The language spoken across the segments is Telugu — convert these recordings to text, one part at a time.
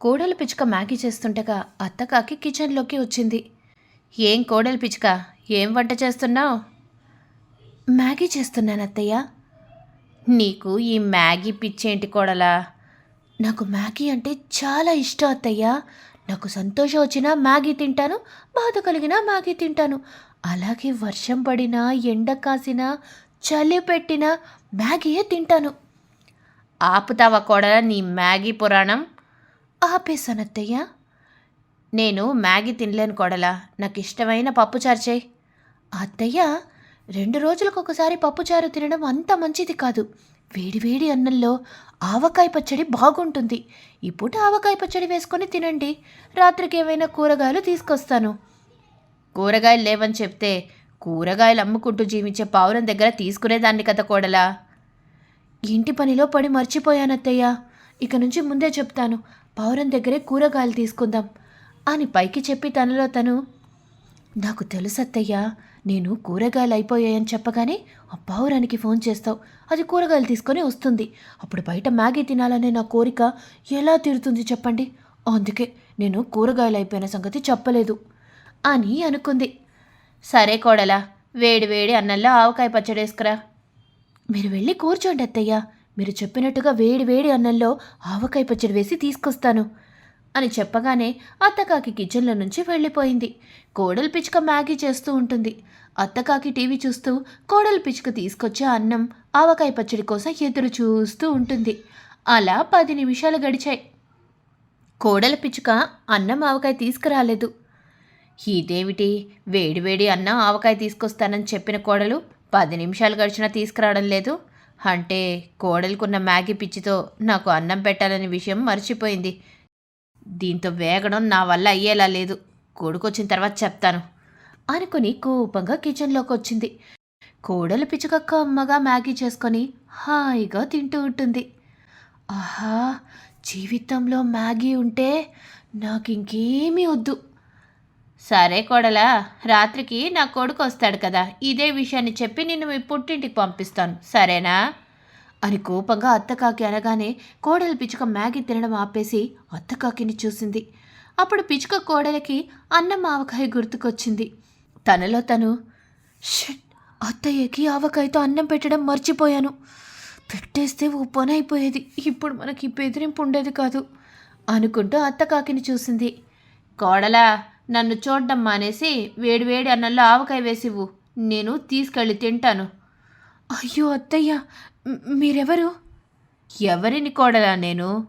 కోడలు పిచ్చుక మ్యాగీ చేస్తుండగా అత్తకాకి కిచెన్లోకి వచ్చింది. ఏం కోడలు పిచ్చుక? ఏం వంట చేస్తున్నావు? మ్యాగీ చేస్తున్నాను అత్తయ్య నీకు ఈ మ్యాగీ పిచ్చేంటి కోడలా? నాకు మ్యాగీ అంటే చాలా ఇష్టం అత్తయ్య. నాకు సంతోషం వచ్చినా మ్యాగీ తింటాను బాధ కలిగినా మ్యాగీ తింటాను. అలాగే వర్షం పడినా ఎండ కాసినా చలి పెట్టినా మ్యాగీయే తింటాను. ఆపుతావా కోడలా నీ మ్యాగీ పురాణం? ఆపేశాను నేను మ్యాగీ తినలేను కోడలా నాకు ఇష్టమైన పప్పుచారు చేయి. అత్తయ్య రెండు రోజులకు ఒకసారి పప్పుచారు తినడం అంత మంచిది కాదు. వేడివేడి అన్నంలో ఆవకాయ పచ్చడి బాగుంటుంది. ఈ పూట ఆవకాయ పచ్చడి వేసుకొని తినండి. రాత్రికి ఏమైనా కూరగాయలు తీసుకొస్తాను. కూరగాయలు లేవని చెప్తే కూరగాయలు అమ్ముకుంటూ జీవించే పావురం దగ్గర తీసుకునేదాన్ని కదా కోడలా. ఇంటి పనిలో పడి మర్చిపోయానత్తయ్య. ఇక నుంచి ముందే చెప్తాను. పావురం దగ్గరే కూరగాయలు తీసుకుందాం అని పైకి చెప్పి తనలో తను నాకు తెలుసత్తయ్యా నేను కూరగాయలు అయిపోయాయని చెప్పగానే ఆ పావురానికి ఫోన్ చేస్తావు. అది కూరగాయలు తీసుకొని వస్తుంది. అప్పుడు బయట మ్యాగీ తినాలనే నా కోరిక ఎలా తీరుతుంది చెప్పండి. అందుకే నేను కూరగాయలు అయిపోయిన సంగతి చెప్పలేదు అని అనుకుంది. సరే కోడలా వేడి వేడి అన్నంలో ఆవకాయ పచ్చడి వేసుకురా మీరు వెళ్ళి కూర్చోండి అత్తయ్య. మీరు చెప్పినట్టుగా వేడి వేడి అన్నంలో ఆవకాయ పచ్చడి వేసి తీసుకొస్తాను అని చెప్పగానే అత్తకాకి కిచెన్లో నుంచి వెళ్ళిపోయింది. కోడలు పిచ్చుక మ్యాగీ చేస్తూ ఉంటుంది. అత్తకాకి టీవీ చూస్తూ కోడలు పిచ్చుక తీసుకొచ్చే అన్నం ఆవకాయ పచ్చడి కోసం ఎదురు చూస్తూ ఉంటుంది. అలా పది నిమిషాలు గడిచాయి. కోడల పిచ్చుక అన్నం ఆవకాయ తీసుకురాలేదు. ఇదేమిటి? వేడివేడి అన్నం ఆవకాయ తీసుకొస్తానని చెప్పిన కోడలు పది నిమిషాలు గడిచినా తీసుకురావడం లేదు? అంటే కోడలుకున్న మ్యాగీ పిచ్చితో నాకు అన్నం పెట్టాలనే విషయం మర్చిపోయింది. దీంతో వేగడం నా వల్ల అయ్యేలా లేదు. కొడుకొచ్చిన తర్వాత చెప్తాను. అనుకుని కోపంగా కిచెన్లోకి వచ్చింది. కోడలు పిచ్చుక కమ్మగా మ్యాగీ చేసుకొని హాయిగా తింటూ ఉంటుంది. ఆహా జీవితంలో మ్యాగీ ఉంటే నాకు ఇంకేమీ వద్దు. సరే కోడలా రాత్రికి నా కొడుకు వస్తాడు కదా ఇదే విషయాన్ని చెప్పి నిన్ను మీ పుట్టింటికి పంపిస్తాను. సరేనా? అని కోపంగా అత్తకాకి అనగానే కోడలు పిచ్చుక మ్యాగీ తినడం ఆపేసి అత్తకాకిని చూసింది. అప్పుడు పిచ్చుక కోడలికి అన్నం ఆవకాయ గుర్తుకొచ్చింది. తనలో తను షట్ అత్తయ్యకి ఆవకాయతో అన్నం పెట్టడం మర్చిపోయాను. పెట్టేస్తే ఓ పని అయిపోయేది. ఇప్పుడు మనకి బెదిరింపు ఉండేది కాదు అనుకుంటూ అత్తకాకిని చూసింది. కోడలా నన్ను చూడడం మానేసి వేడివేడి అన్నంలో ఆవకాయ వేసివ్వు. నేను తీసుకెళ్ళి తింటాను. అయ్యో అత్తయ్య మీరెవరు? ఎవరిని కోడలా నేను?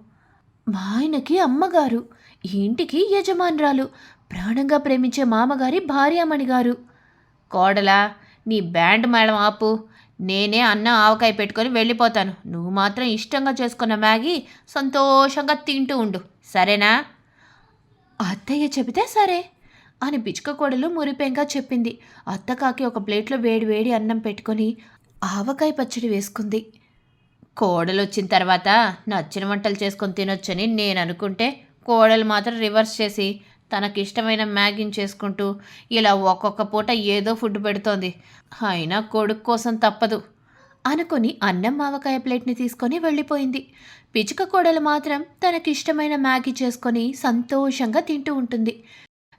మా ఆయనకి అమ్మగారు ఇంటికి యజమానురాలు ప్రాణంగా ప్రేమించే మామగారి భార్యామణి గారు కోడలా నీ బ్యాండ్ మేడం ఆపు. నేనే అన్న ఆవకాయ పెట్టుకొని వెళ్ళిపోతాను. నువ్వు మాత్రం ఇష్టంగా చేసుకున్న మ్యాగీ సంతోషంగా తింటూ ఉండు. సరేనా? అత్తయ్య చెబితే సరే అని పిచ్చుక కోడలు మురిపెంగా చెప్పింది. అత్తకాకి ఒక ప్లేట్లో వేడి వేడి అన్నం పెట్టుకొని ఆవకాయ పచ్చడి వేసుకుంది. కోడలు వచ్చిన తర్వాత నచ్చిన వంటలు చేసుకొని తినొచ్చని నేను అనుకుంటే కోడలు మాత్రం రివర్స్ చేసి తనకిష్టమైన మ్యాగీని చేసుకుంటూ ఇలా ఒక్కొక్క పూట ఏదో ఫుడ్ పెడుతోంది. అయినా కొడుకు కోసం తప్పదు. అనుకుని అన్నం మావకాయ ప్లేట్ని తీసుకొని వెళ్ళిపోయింది. పిచ్చుక కోడలు మాత్రం తనకిష్టమైన మ్యాగీ చేసుకొని సంతోషంగా తింటూ ఉంటుంది.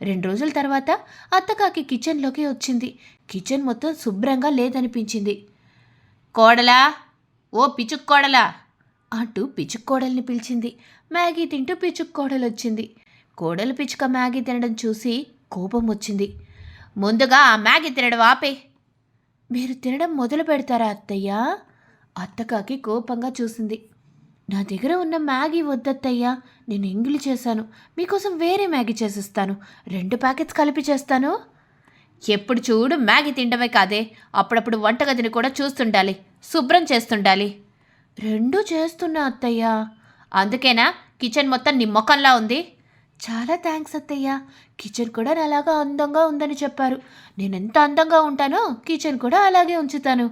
రెండు రోజుల తర్వాత అత్తకాకి కిచెన్లోకి వచ్చింది. కిచెన్ మొత్తం శుభ్రంగా లేదనిపించింది. కోడలా ఓ పిచుక్కోడలా అంటూ పిచుక్కోడల్ని పిలిచింది. మ్యాగీ తింటూ పిచుక్కోడలు వచ్చింది. కోడలు పిచ్చుక మ్యాగీ తినడం చూసి కోపం వచ్చింది. ముందుగా ఆ మ్యాగీ తినడం ఆపే. మీరు తినడం మొదలు పెడతారా అత్తయ్య? అత్తకాకి కోపంగా చూసింది. నా దగ్గర ఉన్న మ్యాగీ వద్దత్తయ్యా నేను ఎంగిలి చేశాను. మీకోసం వేరే మ్యాగీ చేసిస్తాను. రెండు ప్యాకెట్స్ కలిపి చేస్తాను. ఎప్పుడు చూడు మ్యాగీ తినడమే కాదే. అప్పుడప్పుడు వంటగదిని కూడా చూస్తుండాలి. శుభ్రం చేస్తుండాలి. రెండూ చేస్తున్నా అత్తయ్య. అందుకేనా కిచెన్ మొత్తం నీ ముఖంలా ఉంది. చాలా థ్యాంక్స్ అత్తయ్య. కిచెన్ కూడా అలాగా అందంగా ఉందని చెప్పారు. నేను ఎంత అందంగా ఉంటానో కిచెన్ కూడా అలాగే ఉంచుతాను.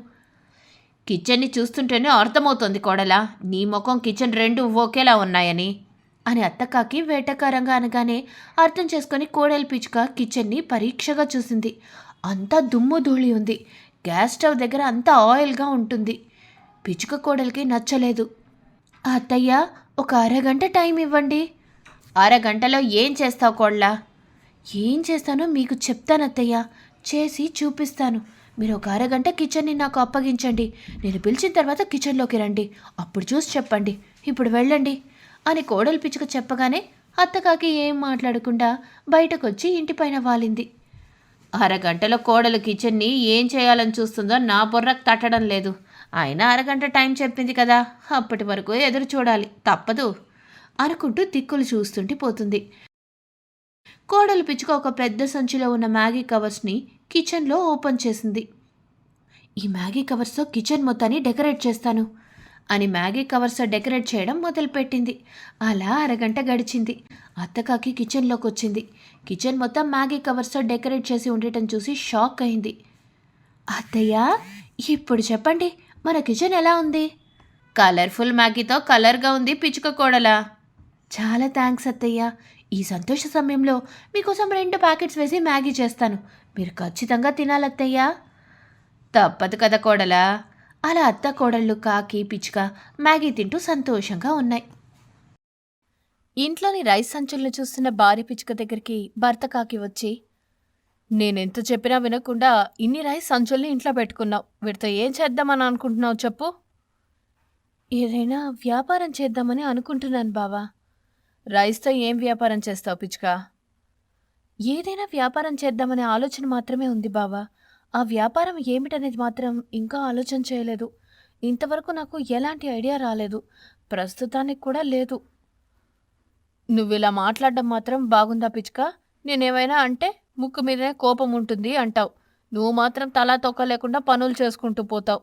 కిచెన్ని చూస్తుంటేనే అర్థమవుతుంది కోడలా. నీ ముఖం కిచెన్ రెండు ఒకేలా ఉన్నాయని. అని అత్తకాకి వేటకారంగా అనగానే అర్థం చేసుకొని కోడలి పిచ్చుక కిచెన్ని పరీక్షగా చూసింది. అంతా దుమ్ము ధూళి ఉంది. గ్యాస్ స్టవ్ దగ్గర అంతా ఆయిల్గా ఉంటుంది. పిచ్చుక కోడలికి నచ్చలేదు. అత్తయ్య ఒక అరగంట టైం ఇవ్వండి. అరగంటలో ఏం చేస్తావు కోళ్ళ? ఏం చేస్తానో మీకు చెప్తాను అత్తయ్య చేసి చూపిస్తాను. మీరు ఒక అరగంట కిచెన్ని నాకు అప్పగించండి. నేను పిలిచిన తర్వాత కిచెన్లోకి రండి. అప్పుడు చూసి చెప్పండి. ఇప్పుడు వెళ్ళండి అని కోడలు పిచ్చుక చెప్పగానే అత్తకాకి ఏం మాట్లాడకుండా బయటకొచ్చి ఇంటిపైన వాలింది. అరగంటలో కోడలు కిచెన్ని ఏం చేయాలని చూస్తుందో నా బుర్రకు తట్టడం లేదు. అయినా అరగంట టైం చెప్పింది కదా. అప్పటి వరకు ఎదురు చూడాలి. తప్పదు. అనుకుంటూ దిక్కులు చూస్తుంటే పోతుంది. కోడలు పిచ్చుక ఒక పెద్ద సంచిలో ఉన్న మ్యాగీ కవర్స్ని కిచెన్లో ఓపెన్ చేసింది. ఈ మ్యాగీ కవర్స్తో కిచెన్ మొత్తాన్ని డెకరేట్ చేస్తాను అని మ్యాగీ కవర్స్తో డెకరేట్ చేయడం మొదలుపెట్టింది. అలా అరగంట గడిచింది. అత్తకాకి కిచెన్లోకి వచ్చింది. కిచెన్ మొత్తం మ్యాగీ కవర్స్తో డెకరేట్ చేసి ఉండటం చూసి షాక్ అయింది. అత్తయ్య ఇప్పుడు చెప్పండి మన కిచెన్ ఎలా ఉంది? కలర్ఫుల్ మ్యాగీతో కలర్గా ఉంది పిచ్చుక కోడలా. చాలా థ్యాంక్స్ అత్తయ్య. ఈ సంతోష సమయంలో మీకోసం రెండు ప్యాకెట్స్ వేసి మ్యాగీ చేస్తాను. మీరు ఖచ్చితంగా తినాలత్తయ్యా. తప్పదు కదా కోడలా. అలా అత్త కోడళ్ళు కాకి పిచ్చుక మ్యాగీ తింటూ సంతోషంగా ఉన్నాయి. ఇంట్లోని రైస్ సంచులను చూస్తున్న భార్య పిచ్చుక దగ్గరికి భర్త కాకి వచ్చి నేనెంత చెప్పినా వినకుండా ఇన్ని రైస్ సంచుల్ని ఇంట్లో పెట్టుకున్నావు. వీటితో ఏం చేద్దామని అనుకుంటున్నావు చెప్పు. ఏదైనా వ్యాపారం చేద్దామని అనుకుంటున్నాను బావా. రైస్తో ఏం వ్యాపారం చేస్తావు పిచ్చుక? ఏదైనా వ్యాపారం చేద్దామనే ఆలోచన మాత్రమే ఉంది బావా. ఆ వ్యాపారం ఏమిటనేది మాత్రం ఇంకా ఆలోచన చేయలేదు. ఇంతవరకు నాకు ఎలాంటి ఐడియా రాలేదు. ప్రస్తుతానికి కూడా లేదు. నువ్వు ఇలా మాట్లాడడం మాత్రం బాగుందా పిచ్చుక? నేనేమైనా అంటే ముక్కు మీదనే కోపం ఉంటుంది అంటావు. నువ్వు మాత్రం తలా తొక్క లేకుండా పనులు చేసుకుంటూ పోతావు.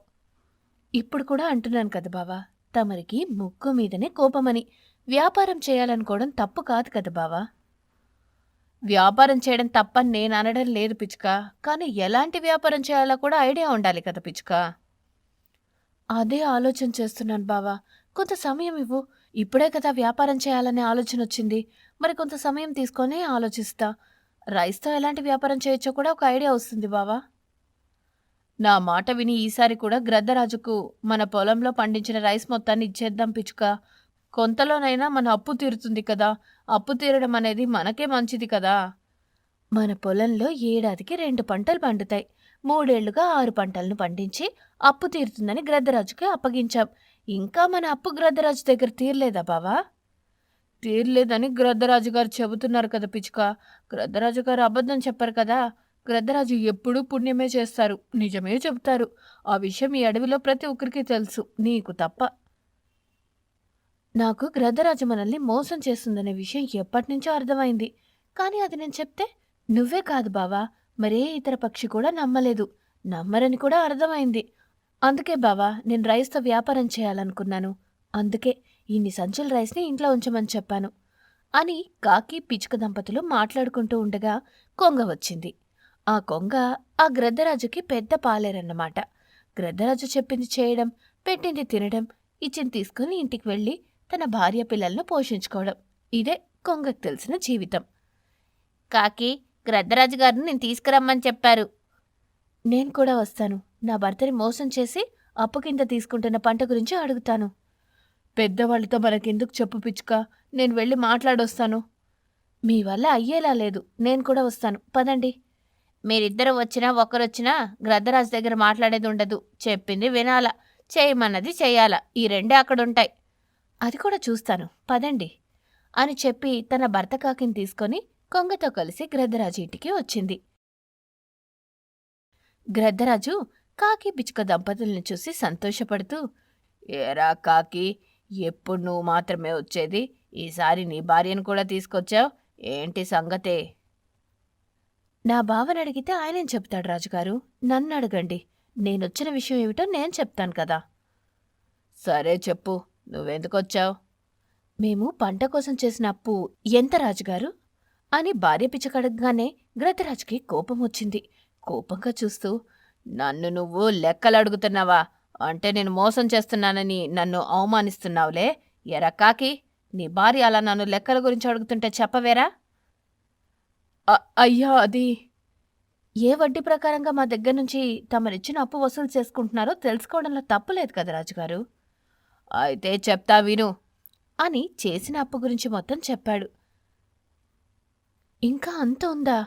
ఇప్పుడు కూడా అంటున్నాను కదా బావా తమరికి ముక్కు మీదనే కోపమని. వ్యాపారం చేయాలనుకోవడం తప్పు కాదు కదా బావా. వ్యాపారం చేయడం తప్పని నేను అనడం లేదు పిచ్చుక. కానీ ఎలాంటి వ్యాపారం చేయాలో కూడా ఐడియా ఉండాలి కదా పిచ్చుక. అదే ఆలోచన చేస్తున్నాను బావా. కొంత సమయం ఇవ్వు. ఇప్పుడే కదా వ్యాపారం చేయాలనే ఆలోచన వచ్చింది. మరి కొంత సమయం తీసుకొని ఆలోచిస్తా. రైస్తో ఎలాంటి వ్యాపారం చేయొచ్చో కూడా ఒక ఐడియా వస్తుంది బావా. నా మాట విని ఈసారి కూడా గ్రద్దరాజుకు మన పొలంలో పండించిన రైస్ మొత్తాన్ని ఇచ్చేద్దాం పిచ్చుక. కొంతలోనైనా మన అప్పు తీరుతుంది కదా. అప్పు తీరడం అనేది మనకే మంచిది కదా. మన పొలంలో ఏడాదికి రెండు పంటలు పండుతాయి. మూడేళ్ళుగా ఆరు పంటలను పండించి అప్పు తీరుతుందని గ్రద్దరాజుకి అప్పగించాం. ఇంకా మన అప్పు గ్రద్దరాజు దగ్గర తీరలేదా బావా? తీరలేదని గ్రద్దరాజు గారు చెబుతున్నారు కదా పిచ్చుక. గ్రద్దరాజు గారు అబద్ధం చెప్పారు కదా. గ్రద్దరాజు ఎప్పుడూ పుణ్యమే చేస్తారు. నిజమే చెబుతారు. ఆ విషయం ఈ అడవిలో ప్రతి ఒక్కరికి తెలుసు. నీకు తప్ప నాకు గ్రద్దరాజు మనల్ని మోసం చేస్తుందనే విషయం ఎప్పటినుంచో అర్థమైంది. కానీ అది నేను చెప్తే నువ్వే కాదు బావా మరే ఇతర పక్షి కూడా నమ్మలేదు. నమ్మరని కూడా అర్థమైంది. అందుకే బావా నేను రైస్తో వ్యాపారం చేయాలనుకున్నాను. అందుకే ఇన్ని సంచుల రైస్ని ఇంట్లో ఉంచమని చెప్పాను. అని కాకి పిచ్చుక దంపతులు మాట్లాడుకుంటూ ఉండగా కొంగ వచ్చింది. ఆ కొంగ ఆ గ్రద్దరాజుకి పెద్ద పాలేరన్నమాట. గ్రద్దరాజు చెప్పింది చేయడం పెట్టింది తినడం ఇచ్చింది తీసుకుని ఇంటికి వెళ్ళి తన భార్య పిల్లలను పోషించుకోవడం. ఇదే కొంగకు తెలిసిన జీవితం. కాకి గ్రద్దరాజు గారిని నేను తీసుకురమ్మని చెప్పారు. నేను కూడా వస్తాను. నా భర్తని మోసం చేసి అప్పు కింద తీసుకుంటున్న పంట గురించి అడుగుతాను. పెద్దవాళ్ళతో మనకెందుకు చెప్పు పిచ్చుక? నేను వెళ్ళి మాట్లాడొస్తాను. మీ వల్ల అయ్యేలా లేదు. నేను కూడా వస్తాను. పదండి. మీరిద్దరు వచ్చినా ఒకరొచ్చినా గ్రద్దరాజు దగ్గర మాట్లాడేది ఉండదు. చెప్పింది వినాలా. చేయమన్నది చేయాలా. ఈ రెండే అక్కడుంటాయి. అది కూడా చూస్తాను. పదండి. అని చెప్పి తన భర్త కాకిని తీసుకొని కొంగతో కలిసి గ్రద్దరాజు ఇంటికి వచ్చింది. గ్రద్దరాజు కాకి పిచ్చుక దంపతులను చూసి సంతోషపడుతూ ఏరా కాకి ఎప్పుడు నువ్వు మాత్రమే వచ్చేది? ఈసారి నీ భార్యను కూడా తీసుకొచ్చావు? ఏంటి సంగతే? నా బావని అడిగితే ఆయనేం చెప్తాడు రాజుగారు? నన్ను అడగండి. నేనొచ్చిన విషయం ఏమిటో నేను చెప్తాను కదా. సరే చెప్పు. నువ్వెందుకొచ్చావు? మేము పంట కోసం చేసిన అప్పు ఎంత రాజుగారు? అని భార్య పిచ్చకడగానే గ్రతరాజుకి కోపం వచ్చింది. కోపంగా చూస్తూ నన్ను నువ్వు లెక్కలు అడుగుతున్నావా? అంటే నేను మోసం చేస్తున్నానని నన్ను అవమానిస్తున్నావులే? ఎరా కాకి నీ భార్య అలా నన్ను లెక్కల గురించి అడుగుతుంటే చెప్పవేరా? అయ్యా అది ఏ వడ్డీ ప్రకారంగా మా దగ్గర నుంచి తమరిచ్చిన అప్పు వసూలు చేసుకుంటున్నారో తెలుసుకోవడంలో తప్పులేదు కదా రాజుగారు. అయితే చెప్తా విను. అని చేసిన అప్పు గురించి మొత్తం చెప్పాడు. ఇంకా అంత ఉందా?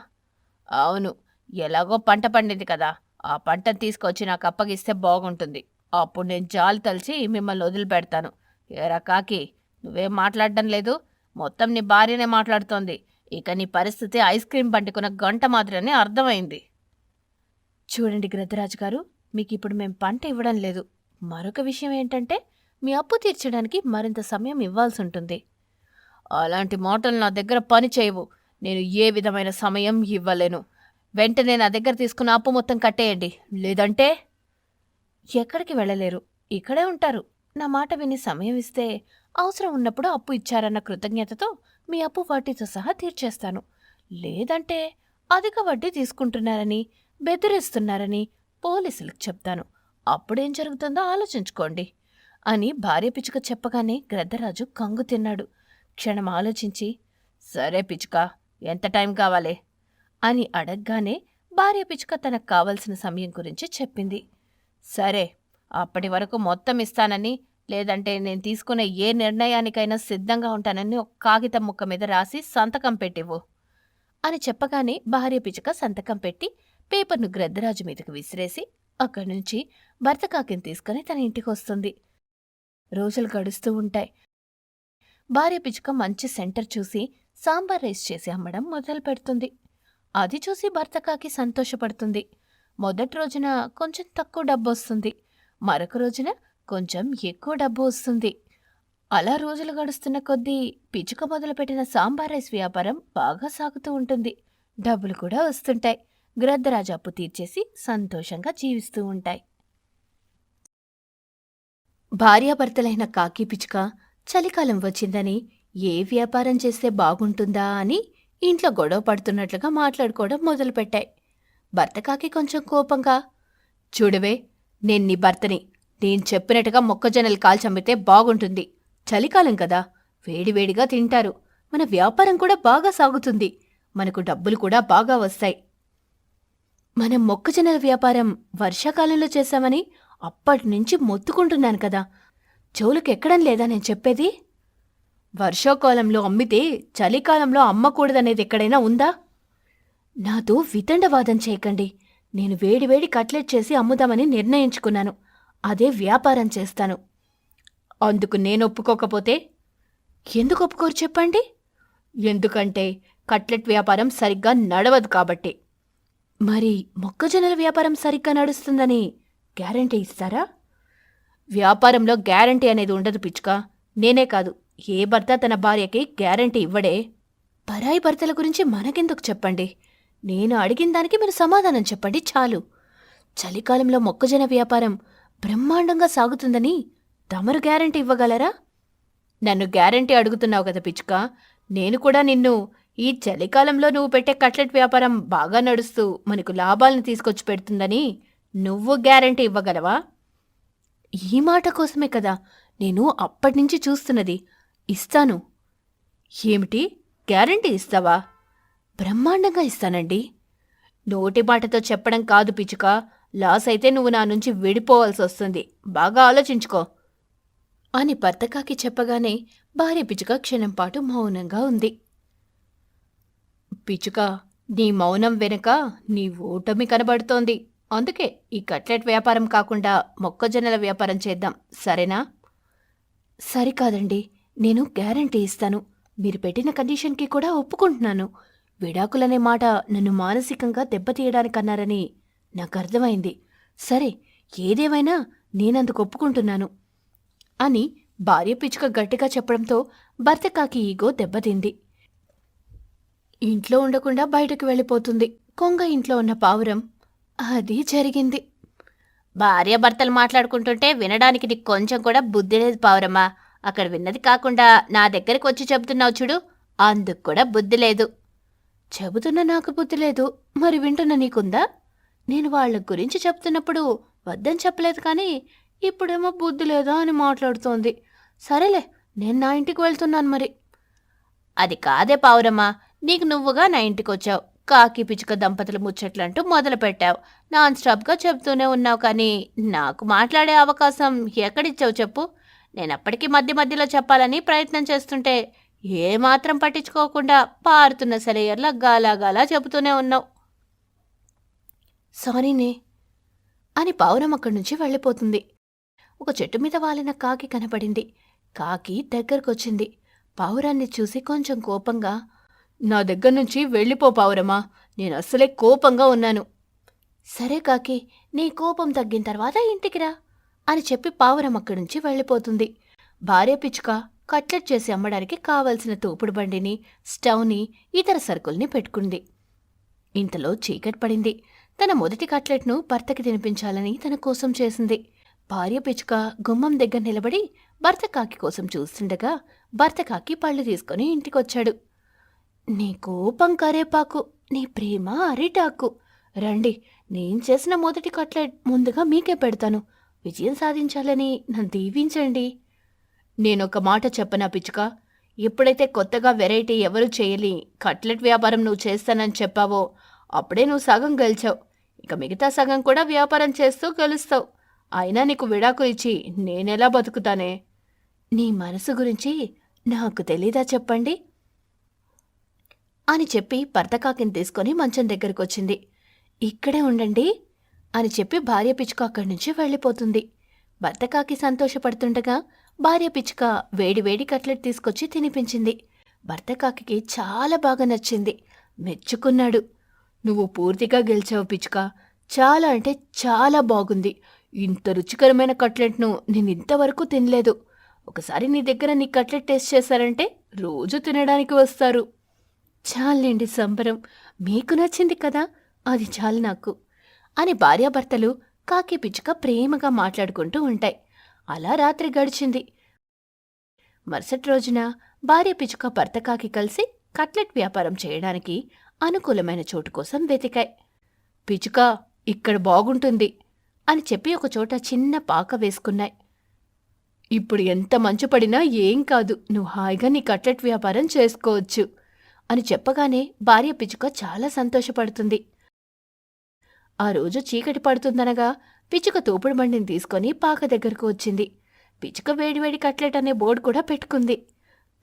అవును ఎలాగో పంట పండింది కదా. ఆ పంటను తీసుకొచ్చి నాకు అప్పగిస్తే బాగుంటుంది. అప్పుడు నేను జాలి తలిచి మిమ్మల్ని వదిలిపెడతాను. ఏరా కాకి నువ్వేం మాట్లాడడం లేదు? మొత్తం నీ భార్యనే మాట్లాడుతోంది. ఇక నీ పరిస్థితి ఐస్ క్రీమ్ పండుకున్న గంట మాత్రమే అర్థమైంది. చూడండి గ్రద్దరాజు గారు మీకు ఇప్పుడు మేము పంట ఇవ్వడం లేదు. మరొక విషయం ఏంటంటే మీ అప్పు తీర్చడానికి మరింత సమయం ఇవ్వాల్సి ఉంటుంది అలాంటి మాటలు నా దగ్గర పని చేయవు. నేను ఏ విధమైన సమయం ఇవ్వలేను. వెంటనే నా దగ్గర తీసుకున్న అప్పు మొత్తం కట్టేయండి. లేదంటే ఎక్కడికి వెళ్ళలేరు. ఇక్కడే ఉంటారు. నా మాట విని సమయం ఇస్తే అవసరం ఉన్నప్పుడు అప్పు ఇచ్చారన్న కృతజ్ఞతతో మీ అప్పు వడ్డీతో సహా తీర్చేస్తాను. లేదంటే అధిక వడ్డీ తీసుకుంటున్నారని బెదిరిస్తున్నారని పోలీసులకు చెప్తాను. అప్పుడేం జరుగుతుందో ఆలోచించుకోండి. అని భార్య పిచ్చుక చెప్పగానే గ్రద్దరాజు కంగు తిన్నాడు. క్షణం ఆలోచించి సరే పిచ్చుక ఎంత టైం కావాలి? అని అడగగానే భార్య పిచ్చుక తనకు కావలసిన సమయం గురించి చెప్పింది. సరే అప్పటి వరకు మొత్తం ఇస్తానని లేదంటే నేను తీసుకునే ఏ నిర్ణయానికైనా సిద్ధంగా ఉంటానని ఒక కాగితం ముక్క మీద రాసి సంతకం పెట్టివ్వు. అని చెప్పగానే భార్య పిచ్చుక సంతకం పెట్టి పేపర్ను గ్రద్దరాజు మీదకు విసిరేసి అక్కడి నుంచి భర్త కాకిని తీసుకుని తన ఇంటికి వస్తుంది. రోజులు గడుస్తూ ఉంటాయి. భార్య పిచ్చుక మంచి సెంటర్ చూసి సాంబార్ రైస్ చేసి అమ్మడం మొదలు పెడుతుంది. అది చూసి భర్త కాకి సంతోషపడుతుంది. మొదటి రోజున కొంచెం తక్కువ డబ్బు వస్తుంది. మరొక రోజున కొంచెం ఎక్కువ డబ్బు వస్తుంది. అలా రోజులు గడుస్తున్న కొద్దీ పిచ్చుక మొదలుపెట్టిన సాంబార్ రైస్ వ్యాపారం బాగా సాగుతూ ఉంటుంది. డబ్బులు కూడా వస్తుంటాయి. గ్రద్దరాజు అప్పు తీర్చేసి సంతోషంగా జీవిస్తూ ఉంటాయి. భార్యాభర్తలైన కాకి పిచ్చుక చలికాలం వచ్చిందని ఏ వ్యాపారం చేస్తే బాగుంటుందా అని ఇంట్లో గొడవ పడుతున్నట్లుగా మాట్లాడుకోవడం మొదలుపెట్టాయి. భర్త కాకి కొంచెం కోపంగా చూడవే నేను నీ భర్తని. నేను చెప్పినట్టుగా మొక్కజొన్నలు కాల్చమ్మితే బాగుంటుంది. చలికాలం కదా వేడివేడిగా తింటారు. మన వ్యాపారం కూడా బాగా సాగుతుంది. మనకు డబ్బులు కూడా బాగా వస్తాయి. మనం మొక్కజొన్నల వ్యాపారం వర్షాకాలంలో చేశామని అప్పటి నుంచి మొత్తుకుంటున్నాను కదా. చెవులకు ఎక్కడం లేదా నేను చెప్పేది? వర్షాకాలంలో అమ్మితే చలికాలంలో అమ్మకూడదనేది ఎక్కడైనా ఉందా? నాతో వితండవాదం చేయకండి. నేను వేడివేడి కట్లెట్ చేసి అమ్ముదామని నిర్ణయించుకున్నాను. అదే వ్యాపారం చేస్తాను. అందుకు నేను ఒప్పుకోకపోతే? ఎందుకు ఒప్పుకోరు చెప్పండి? ఎందుకంటే కట్లెట్ వ్యాపారం సరిగ్గా నడవదు కాబట్టి. మరి మొక్కజొన్నల వ్యాపారం సరిగ్గా నడుస్తుందని గ్యారంటీ ఇస్తారా? వ్యాపారంలో గ్యారంటీ అనేది ఉండదు పిచ్చుక. నేనే కాదు. ఏ భర్త తన భార్యకి గ్యారంటీ ఇవ్వడే? పరాయి భర్తల గురించి మనకెందుకు చెప్పండి? నేను అడిగిన దానికి మీరు సమాధానం చెప్పండి చాలు. చలికాలంలో మొక్కజొన్న వ్యాపారం బ్రహ్మాండంగా సాగుతుందని తమరు గ్యారంటీ ఇవ్వగలరా? నన్ను గ్యారంటీ అడుగుతున్నావు కదా పిచ్చుక. నేను కూడా నిన్ను ఈ చలికాలంలో నువ్వు పెట్టే కట్లెట్ వ్యాపారం బాగా నడుస్తూ మనకు లాభాలను తీసుకొచ్చి పెడుతుందని నువ్వు గ్యారంటీ ఇవ్వగలవా? ఈ మాట కోసమే కదా నేను అప్పటినుంచి చూస్తున్నది. ఇస్తాను. ఏమిటి? గ్యారంటీ ఇస్తావా? బ్రహ్మాండంగా ఇస్తానండి. నోటి మాటతో చెప్పడం కాదు పిచ్చుక. లాస్ అయితే నువ్వు నా నుంచి విడిపోవాల్సి వస్తుంది. బాగా ఆలోచించుకో. అని భర్తకాకి చెప్పగానే భార్య పిచ్చుక క్షణం పాటు మౌనంగా ఉంది. పిచ్చుక నీ మౌనం వెనుక నీ ఓటమి కనబడుతోంది. అందుకే ఈ కట్లెట్ వ్యాపారం కాకుండా మొక్కజొన్నల వ్యాపారం చేద్దాం సరేనా? సరికాదండి నేను గ్యారంటీ ఇస్తాను. మీరు పెట్టిన కండిషన్కి కూడా ఒప్పుకుంటున్నాను. విడాకులనే మాట నన్ను మానసికంగా దెబ్బతీయడానికన్నారని నాకు అర్థమైంది. సరే ఏదేమైనా నేనందుకు ఒప్పుకుంటున్నాను అని భార్య పిచ్చుక గట్టిగా చెప్పడంతో భర్త కాకి ఈగో దెబ్బతింది. ఇంట్లో ఉండకుండా బయటకు వెళ్ళిపోతుంది. కొంగ ఇంట్లో ఉన్న పావురం అది జరిగింది. భార్యాభర్తలు మాట్లాడుకుంటుంటే వినడానికి నీకు కొంచెం కూడా బుద్ధి లేదు పావురమ్మా. అక్కడ విన్నది కాకుండా నా దగ్గరికి వచ్చి చెబుతున్నావు చూడు అందుకు కూడా బుద్ధి లేదు. చెబుతున్న నాకు బుద్ధి లేదు మరి వింటున్న నీకుందా? నేను వాళ్ళ గురించి చెప్తున్నప్పుడు వద్దని చెప్పలేదు కానీ ఇప్పుడేమో బుద్ధి లేదా అని మాట్లాడుతోంది. సరేలే నేను నా ఇంటికి వెళ్తున్నాను మరి. అది కాదే పావురమ్మా నీకు నువ్వుగా నా ఇంటికి వచ్చావు కాకి పిచ్చుక దంపతుల ముచ్చట్లంటూ మొదలు పెట్టావు నాన్ స్టాప్గా చెబుతూనే ఉన్నావు కానీ నాకు మాట్లాడే అవకాశం ఎక్కడిచ్చావు చెప్పు. నేను అప్పటికీ మధ్య మధ్యలో చెప్పాలని ప్రయత్నం చేస్తుంటే ఏమాత్రం పట్టించుకోకుండా పారుతున్న సెలయర్లా గాలాగాలా చెబుతూనే ఉన్నావు. సారీనే అని పావురం అక్కడి నుంచి వెళ్ళిపోతుంది. ఒక చెట్టు మీద వాలిన కాకి కనపడింది. కాకి దగ్గరకొచ్చింది. పావురాన్ని చూసి కొంచెం కోపంగా నా దగ్గర నుంచి వెళ్ళిపో పావురమా నేను అస్సలే కోపంగా ఉన్నాను. సరే కాకి నీ కోపం తగ్గిన తర్వాత ఇంటికిరా అని చెప్పి పావురం అక్కడి నుంచి వెళ్ళిపోతుంది. భార్య పిచ్చుక కట్లెట్ చేసి అమ్మడానికి కావలసిన తోపుడు బండిని స్టవ్ని ఇతర సరుకుల్ని పెట్టుకుంది. ఇంతలో చీకటి పడింది. తన మొదటి కట్లెట్ను భర్తకి తినిపించాలని తన కోసం చేసింది. భార్య పిచ్చుక గుమ్మం దగ్గర నిలబడి భర్త కాకి కోసం చూస్తుండగా భర్త కాకి పళ్ళు తీసుకుని ఇంటికొచ్చాడు. నీ కోపం కరేపాకు నీ ప్రేమ అరిటాకు. రండి నేను చేసిన మొదటి కట్లెట్ ముందుగా మీకే పెడతాను. విజయం సాధించాలని నన్ను దీవించండి. నేనొక మాట చెప్పనా పిచ్చుక? ఎప్పుడైతే కొత్తగా వెరైటీ ఎవరు చేయలి కట్లెట్ వ్యాపారం నువ్వు చేస్తానని చెప్పావో అప్పుడే నువ్వు సగం గెలిచావు. ఇక మిగతా సగం కూడా వ్యాపారం చేస్తూ గెలుస్తావు. అయినా నీకు విడాకు ఇచ్చి నేనెలా బతుకుతానే? నీ మనసు గురించి నాకు తెలీదా చెప్పండి? అని చెప్పి భర్తకాకిని తీసుకొని మంచం దగ్గరకొచ్చింది. ఇక్కడే ఉండండి అని చెప్పి భార్య పిచ్చుక అక్కడి నుంచి వెళ్ళిపోతుంది. భర్తకాకి సంతోషపడుతుండగా భార్య పిచ్చుక వేడి వేడి కట్లెట్ తీసుకొచ్చి తినిపించింది. భర్తకాకి చాలా బాగా నచ్చింది. మెచ్చుకున్నాడు. నువ్వు పూర్తిగా గెలిచావు పిచ్చుక. చాలా అంటే చాలా బాగుంది. ఇంత రుచికరమైన కట్లెట్ను నేను ఇంతవరకు తినలేదు. ఒకసారి నీ దగ్గర నీ కట్లెట్ టేస్ట్ చేశారంటే రోజు తినడానికి వస్తారు. చాలండి సంబరం. మీకు నచ్చింది కదా? అది చాలు నాకు. అని భార్యాభర్తలు కాకి పిచ్చుక ప్రేమగా మాట్లాడుకుంటూ ఉంటాయి. అలా రాత్రి గడిచింది. మరుసటి రోజున భార్య పిచ్చుక భర్త కాకి కలిసి కట్లెట్ వ్యాపారం చేయడానికి అనుకూలమైన చోటు కోసం వెతికాయి. పిచ్చుక ఇక్కడ బాగుంటుంది అని చెప్పి ఒక చోట చిన్న పాక వేసుకున్నాయి. ఇప్పుడు ఎంత మంచు పడినా ఏం కాదు. నువ్వు హాయిగా నీ కట్లెట్ వ్యాపారం చేసుకోవచ్చు. అని చెప్పగానే భార్య పిచ్చుక చాలా సంతోషపడుతుంది. ఆ రోజు చీకటి పడుతుందనగా పిచ్చుక తోపుడు బండిని తీసుకొని పాక దగ్గరకు వచ్చింది. పిచ్చుక వేడివేడి కట్లెట్ అనే బోర్డు కూడా పెట్టుకుంది.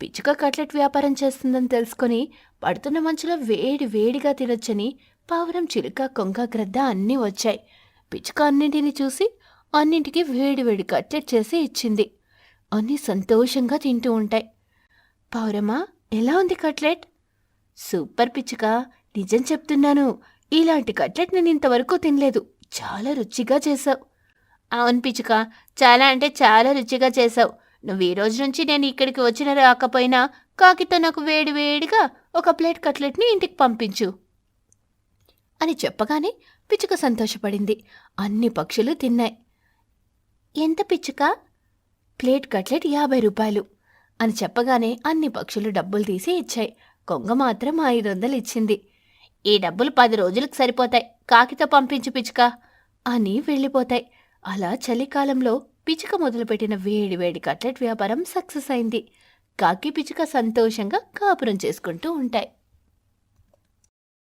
పిచ్చుక కట్లెట్ వ్యాపారం చేస్తుందని తెలుసుకొని పడుతున్న మంచులో వేడి వేడిగా తినొచ్చని పావురం చిలుక కొంగ గ్రద్ద అన్నీ వచ్చాయి. పిచ్చుక అన్నింటిని చూసి అన్నింటికి వేడివేడి కట్లెట్ చేసి ఇచ్చింది. అన్నీ సంతోషంగా తింటూ ఉంటాయి. పావురమా ఎలా ఉంది కట్లెట్? సూపర్ పిచ్చుక నిజం చెప్తున్నాను. ఇలాంటి కట్లెట్ నేను ఇంతవరకు తినలేదు. చాలా రుచిగా చేసావు అవును పిచ్చుక చాలా అంటే చాలా రుచిగా చేసావు నువ్వు ఈ రోజు నుంచి నేను ఇక్కడికి వచ్చిన రాకపోయినా కాకితో నాకు వేడి వేడిగా ఒక ప్లేట్ కట్లెట్ని ఇంటికి పంపించు. అని చెప్పగానే పిచ్చుక సంతోషపడింది. అన్ని పక్షులు తిన్నాయి. ఎంత పిచ్చుక? ప్లేట్ కట్లెట్ యాభై రూపాయలు అని చెప్పగానే అన్ని పక్షులు డబ్బులు తీసి ఇచ్చాయి. కొంగ మాత్రం ఐదు వందలు ఇచ్చింది. ఈ డబ్బులు పది రోజులకు సరిపోతాయి. కాకితో పంపించు పిచ్చుక. అని వెళ్ళిపోతాయి. అలా చలికాలంలో పిచ్చుక మొదలుపెట్టిన వేడి వేడి కట్లెట్ వ్యాపారం సక్సెస్ అయింది. కాకి పిచ్చుక సంతోషంగా కాపురం చేసుకుంటూ ఉంటాయి.